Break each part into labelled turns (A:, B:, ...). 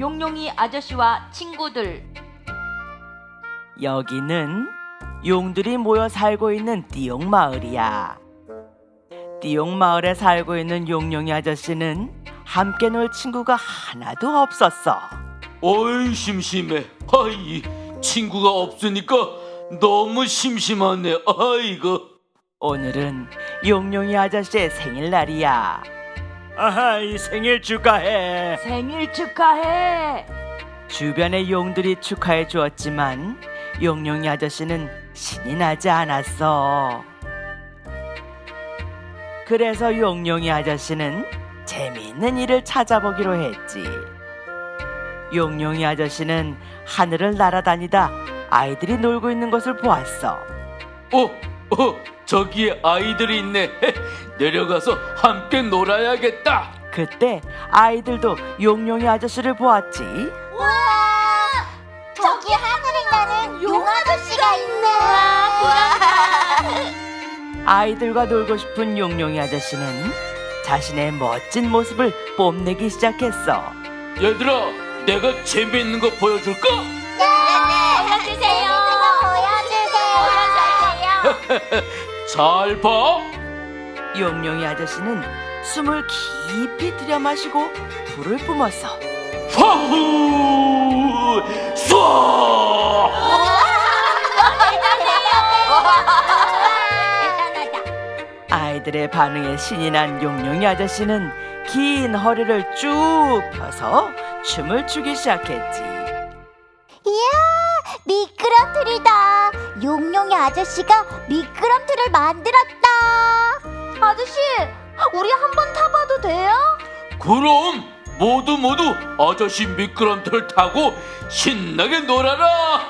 A: 용용이 아저씨와 친구들.
B: 여기는 용들이 모여 살고 있는 띠용 마을이야. 띠용 마을에 살고 있는 용용이 아저씨는 함께 놀 친구가 하나도 없었어.
C: 어이 심심해. 아이 친구가 없으니까 너무 심심하네. 아이고.
B: 오늘은 용용이 아저씨의 생일날이야. 아하 이 생일 축하해.
A: 생일 축하해.
B: 주변의 용들이 축하해 주었지만 용용이 아저씨는 신이 나지 않았어. 그래서 용용이 아저씨는 재미있는 일을 찾아보기로 했지. 용용이 아저씨는 하늘을 날아다니다 아이들이 놀고 있는 것을 보았어.
C: 어, 어, 저기에 아이들이 있네. 내려가서 함께 놀아야겠다.
B: 그때 아이들도 용용이 아저씨를 보았지.
D: 와! 저기 하늘을 나는 용 아저씨가 있네.
B: 아이들과 놀고 싶은 용용이 아저씨는 자신의 멋진 모습을 뽐내기 시작했어.
C: 얘들아, 내가 재미있는 거 보여줄까?
D: 네, 보여주세요.
C: 잘 봐.
B: 용용이 아저씨는 숨을 깊이 들여 마시고 불을 뿜었어.
C: 화후! 쏴!
B: 아이들의 반응에 신이 난 용용이 아저씨는 긴 허리를 쭉 펴서 춤을 추기 시작했지.
D: 이야, 미끄럼틀이다. 용용이 아저씨가 미끄럼틀을 만들었다. 아저씨, 우리 한번 타봐도 돼요?
C: 그럼 모두 모두 아저씨 미끄럼틀 타고 신나게 놀아라.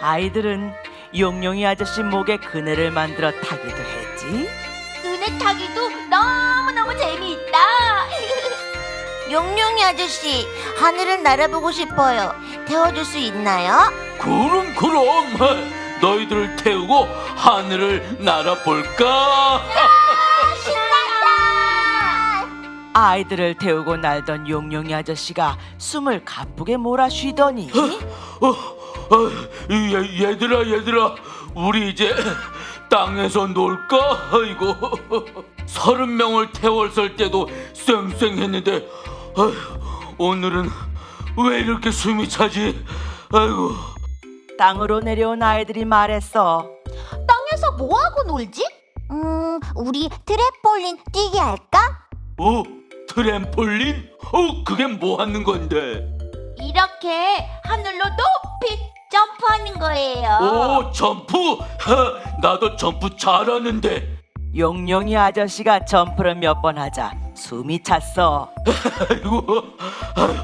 B: 아이들은 용용이 아저씨 목에 그네를 만들어 타기도 했지.
D: 그네 타기도 너무너무 재미있다. 용용이 아저씨, 하늘을 날아보고 싶어요. 태워줄 수 있나요?
C: 그럼 그럼 너희들을 태우고 하늘을 날아볼까?
B: 아이들을 태우고 날던 용용이 아저씨가 숨을 가쁘게 몰아 쉬더니
C: 어, 어, 얘, 얘들아 얘들아 우리 이제 땅에서 놀까? 아이고 서른 명을 태웠을 때도 쌩쌩했는데 아휴, 오늘은 왜 이렇게 숨이 차지? 아이고
B: 땅으로 내려온 아이들이 말했어.
D: 땅에서 뭐하고 놀지? 음, 우리 트램폴린 뛰기 할까?
C: 어 트램폴린? 어 그게 뭐 하는 건데?
D: 이렇게 하늘로 높이 점프하는 거예요.
C: 오 점프? 하, 나도 점프 잘하는데
B: 용용이 아저씨가 점프를 몇 번 하자 숨이 찼어.
C: 아이고, 아유,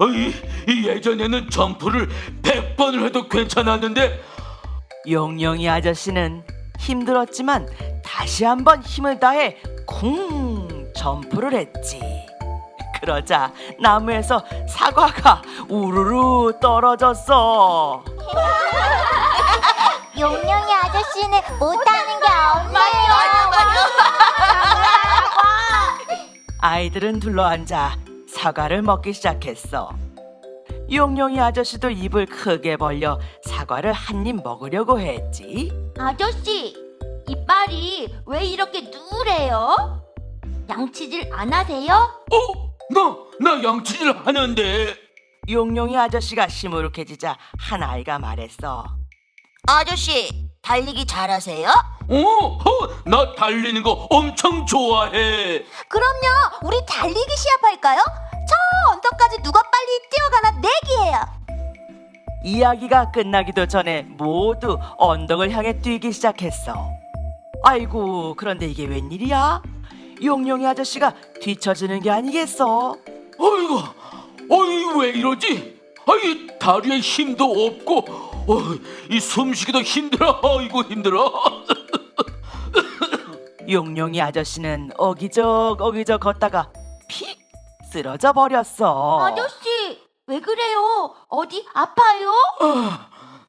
C: 어이, 이 예전에는 점프를 100번을 해도 괜찮았는데
B: 용용이 아저씨는 힘들었지만 다시 한번 힘을 다해 쿵 점프를 했지. 그러자 나무에서 사과가 우르르 떨어졌어.
D: 용용이 아저씨는 못하는 게 없네요.
B: 아이들은 둘러앉아 사과를 먹기 시작했어. 용용이 아저씨도 입을 크게 벌려 사과를 한 입 먹으려고 했지.
D: 아저씨, 이빨이 왜 이렇게 누래요? 양치질 안 하세요?
C: 어? 나, 나 양치질 하는데
B: 용용이 아저씨가 시무룩해지자 한 아이가 말했어.
D: 아저씨, 달리기 잘하세요?
C: 어? 어? 나 달리는 거 엄청 좋아해
D: 그럼요, 우리 달리기 시합할까요? 저 언덕까지 누가 빨리 뛰어가나 내기예요.
B: 이야기가 끝나기도 전에 모두 언덕을 향해 뛰기 시작했어. 아이고, 그런데 이게 웬일이야? 용용이 아저씨가 뒤처지는 게 아니겠어?
C: 아이고, 어이 왜 이러지? 아이 다리에 힘도 없고 어, 이 숨쉬기도 힘들어 아이고 힘들어
B: 용용이 아저씨는 어기적 어기적 걷다가 픽 쓰러져 버렸어.
D: 아저씨, 왜 그래요? 어디 아파요?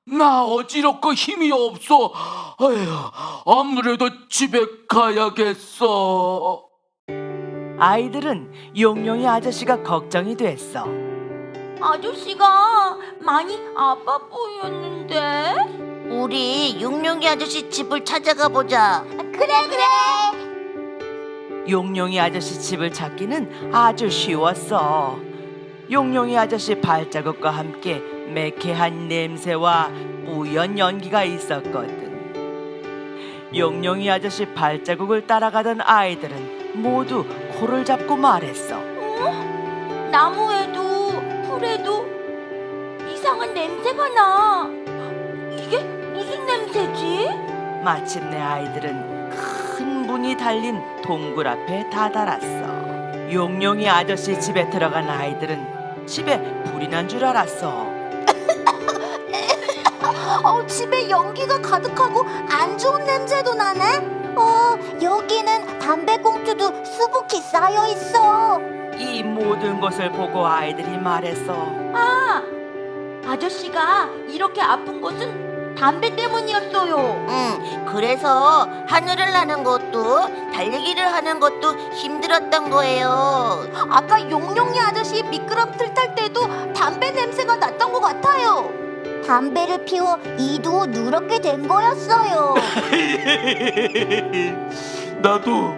C: 나 어지럽고 힘이 없어. 아휴, 아무래도 집에 가야겠어.
B: 아이들은 용용이 아저씨가 걱정이 됐어.
A: 아저씨가 많이 아파 보였는데?
D: 우리 용룡이 아저씨 집을 찾아가 보자. 그래 그래.
B: 용용이 아저씨 집을 찾기는 아주 쉬웠어. 용용이 아저씨 발자국과 함께 매캐한 냄새와 뿌연 연기가 있었거든. 용용이 아저씨 발자국을 따라가던 아이들은 모두 코를 잡고 말했어.
A: 나무에 도 풀에도 이상한 냄새가 나. 이게 무슨 냄새지?
B: 마침내 아이들은 큰 문이 달린 동굴 앞에 다다랐어. 용용이 아저씨 집에 들어간 아이들은 집에 불이 난 줄 알았어.
D: 어, 집에 연기가 가득하고 안 좋은 냄새도 나네. 어, 여기는 담배꽁초도 수북히 쌓여 있어.
B: 이 모든 것을 보고 아이들이 말했어.
A: 아, 아저씨가 이렇게 아픈 것은 담배 때문이었어요.
D: 응, 그래서 하늘을 나는 것도 달리기를 하는 것도 힘들었던 거예요. 아까 용용이 아저씨 미끄럼틀 탈 때도 담배 냄새가 났던 것 같아요. 담배를 피워 이도 누렇게 된 거였어요.
C: 나도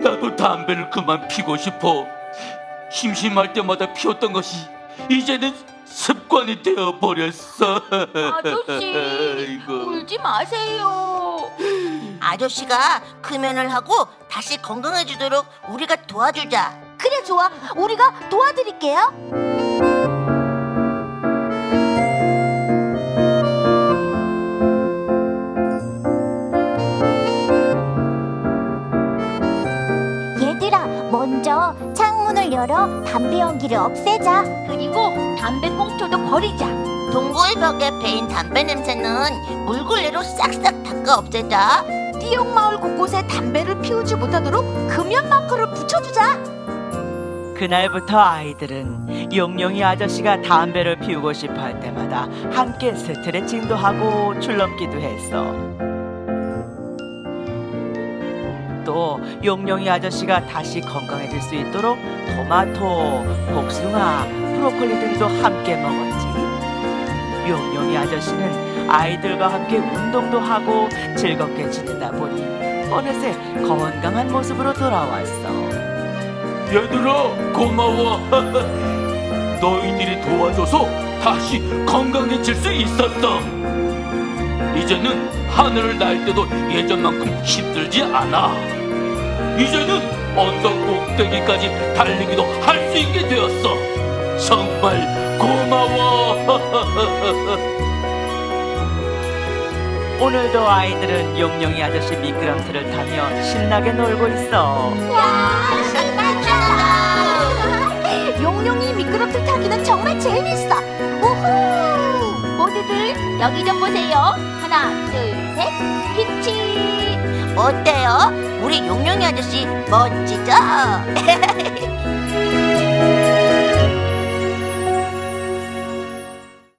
C: 나도 담배를 그만 피고 싶어. 심심할 때마다 피웠던 것이 이제는 습관이 되어 버렸어.
A: 아저씨. 울지 마세요.
D: 아저씨가 금연을 하고 다시 건강해지도록 우리가 도와주자. 그래 좋아, 우리가 도와드릴게요. 얘들아, 먼저 창문을 열어 담배 연기를 없애자.
A: 그리고 담배 꽁초도 버리자.
D: 동굴 벽에 배인 담배 냄새는 물걸레로 싹싹 닦아 없애자. 띠용 마을 곳곳에 담배를 피우지 못하도록 금연 마커를 붙여주자.
B: 그날부터 아이들은 용용이 아저씨가 담배를 피우고 싶어 할 때마다 함께 스트레칭도 하고 출렁기도 했어. 또 용용이 아저씨가 다시 건강해질 수 있도록 토마토, 복숭아, 브로콜리 등도 함께 먹었지. 용용이 아저씨는 아이들과 함께 운동도 하고 즐겁게 지내다 보니 어느새 건강한 모습으로 돌아왔어.
C: 얘들아 고마워. 너희들이 도와줘서 다시 건강해질 수 있었어. 이제는 하늘을 날 때도 예전만큼 힘들지 않아. 이제는 언덕 꼭대기까지 달리기도 할 수 있게 되었어. 정말 고마워.
B: 오늘도 아이들은 용용이 아저씨 미끄럼틀을 타며 신나게 놀고 있어.
D: 용용이 미끄럼틀 타기는 정말 재밌어.
A: 여기 좀 보세요. 하나, 둘, 셋. 김치.
D: 어때요? 우리 용용이 아저씨 멋지죠?